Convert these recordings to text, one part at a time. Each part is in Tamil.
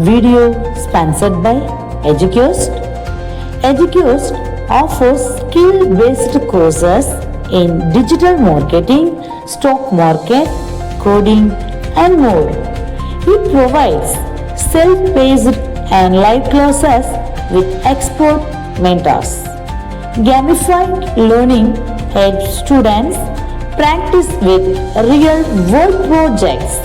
Video sponsored by Educust. Educust offers skill-based courses in digital marketing, stock market, coding and more. It provides self-paced and live classes with expert mentors. Gamified learning helps students practice with real-world projects.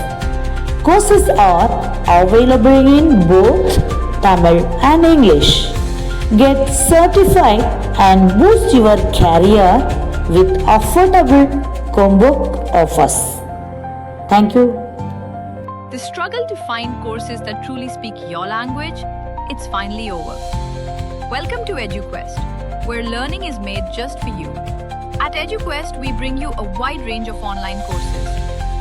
Courses are available in both Tamil and English. Get certified and boost your career with affordable combo offers. Thank you. The struggle to find courses that truly speak your language, it's finally over. Welcome to EduQuest, where learning is made just for you. At EduQuest, we bring you a wide range of online courses,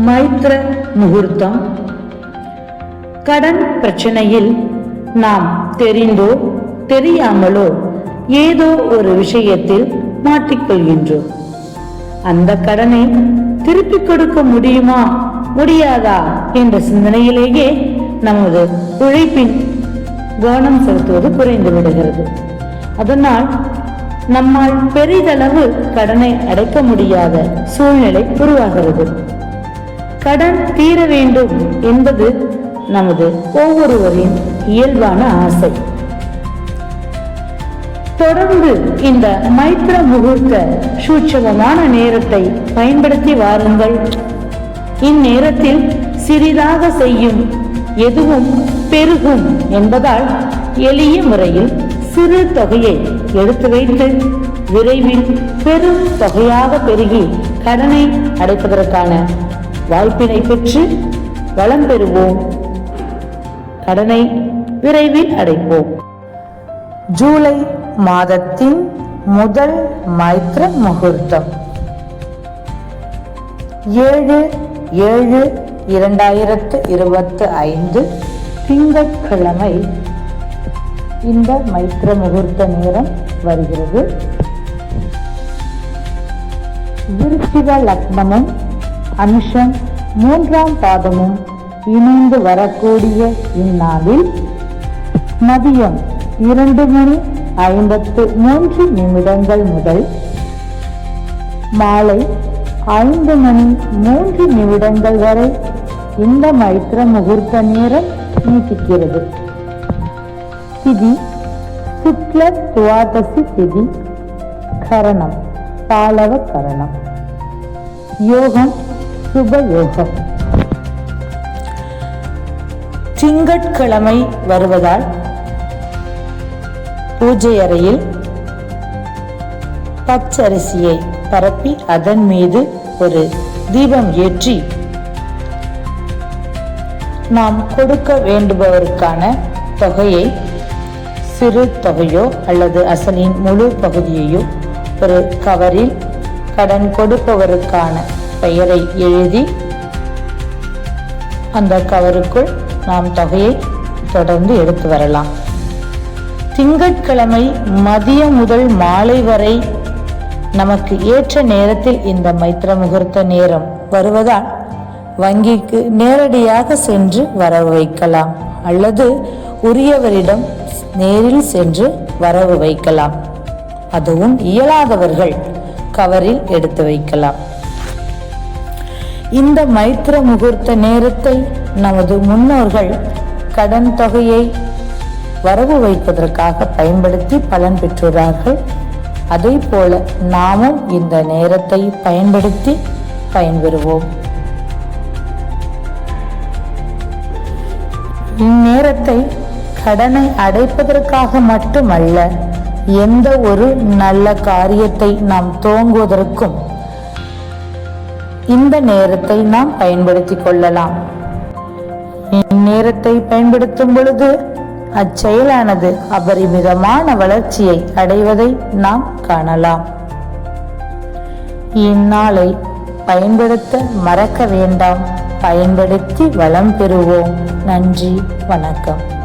மைத்ர முகூர்த்தம். கடன் பிரச்சனையில் நாம் தெரிந்தோ தெரியாமலோ ஏதோ ஒரு விஷயத்தில் மாட்டிக்கொள்கின்றோம். அந்த கடனை திருப்பிக் கொடுக்க முடியுமா முடியாதா என்ற சிந்தனையிலேயே நமது உழைப்பின் கவனம் செலுத்துவது குறைந்து விடுகிறது. அதனால் நம்மால் பெரிதளவு கடனை அடைக்க முடியாத சூழ்நிலை உருவாகிறது. கடன் தீர வேண்டும் என்பது நமது ஒவ்வொருவரின் இயல்பான ஆசை. தொடர்ந்து இந்த மைத்ர முகூர்த்த சூட்சமமான நேரத்தை பயன்படுத்தி வாருங்கள். இந்நேரத்தில் சிறிதாக செய்யும் எதுவும் பெருகும் என்பதால் எளிய முறையில் சிறு தொகையை எடுத்து வைத்து விரைவில் பெரும் தொகையாக பெருகி கடனை அடைப்பதற்கான வாய்ப்பினை பெற்று வளம் பெறுவோம். கடனை விரைவில் அடைப்போம். ஜூலை மாதத்தின் முதல் மைத்ர முகூர்த்தம். ஏழு ஏழு இரண்டாயிரத்து இருபத்து ஐந்து திங்கட்கிழமை இந்த மைத்ர முகூர்த்த நேரம் வருகிறது. விருச்சிக லக்னமும் அனுஷம் மூன்றாம் பாதமும் இணைந்து வரக்கூடிய இந்நாளில் மதியம் இரண்டு மணி ஐம்பத்து மூன்று நிமிடங்கள் முதல் மாலை ஐந்து மணி மூன்று நிமிடங்கள் வரை இந்த மைத்திர முகூர்த்த நேரம் நீட்டிக்கிறது திதி சுக்ல துவாதசி திதி கரணம் பாலவ கரணம். யோகம் சுபயோகம் திங்கட்கிழமை வருவதால் பூஜை அறையில் பச்சரிசியை பரப்பி அதன் மீது ஒரு தீபம் ஏற்றி நாம் கொடுக்க வேண்டுபவருக்கான தொகையை சிறு தொகையோ அல்லது அசலின் முழு பகுதியையோ ஒரு கவரில் கடன் கொடுப்பவருக்கான பெயரை எழுதி அந்த கவருக்குள் நாம் தொகையை தொடர்ந்து எடுத்து வரலாம். திங்கட்கிழமை மதியம் முதல் மாலை வரை நமக்கு ஏற்ற நேரத்தில் இந்த மைத்திர முகூர்த்த நேரம் வருவதால் வங்கிக்கு நேரடியாக சென்று வரவு வைக்கலாம். அல்லது உரியவரிடம் நேரில் சென்று வரவு வைக்கலாம். அதுவும் இயலாதவர்கள் கவரில் எடுத்து வைக்கலாம். இந்த மைத்திர முகூர்த்த நேரத்தை நமது முன்னோர்கள் கடன் தொகையை வரவு வைப்பதற்காக பயன்படுத்தி பலன் பெற்றுள்ளார்கள். அதே போல நாமும் இந்த நேரத்தை பயன்படுத்தி பயன்பெறுவோம். இந்நேரத்தை கடனை அடைப்பதற்காக மட்டுமல்ல எந்த ஒரு நல்ல காரியத்தை நாம் துவங்குவதற்கும் இந்த நேரத்தை நாம் பயன்படுத்திக் கொள்ளலாம். இந்நேரத்தை பயன்படுத்தும் பொழுது அச்செயலானது அபரிமிதமான வளர்ச்சியை அடைவதை நாம் காணலாம். இந்நாளை பயன்படுத்த மறக்க வேண்டாம். பயன்படுத்தி வளம் பெறுவோம். நன்றி வணக்கம்.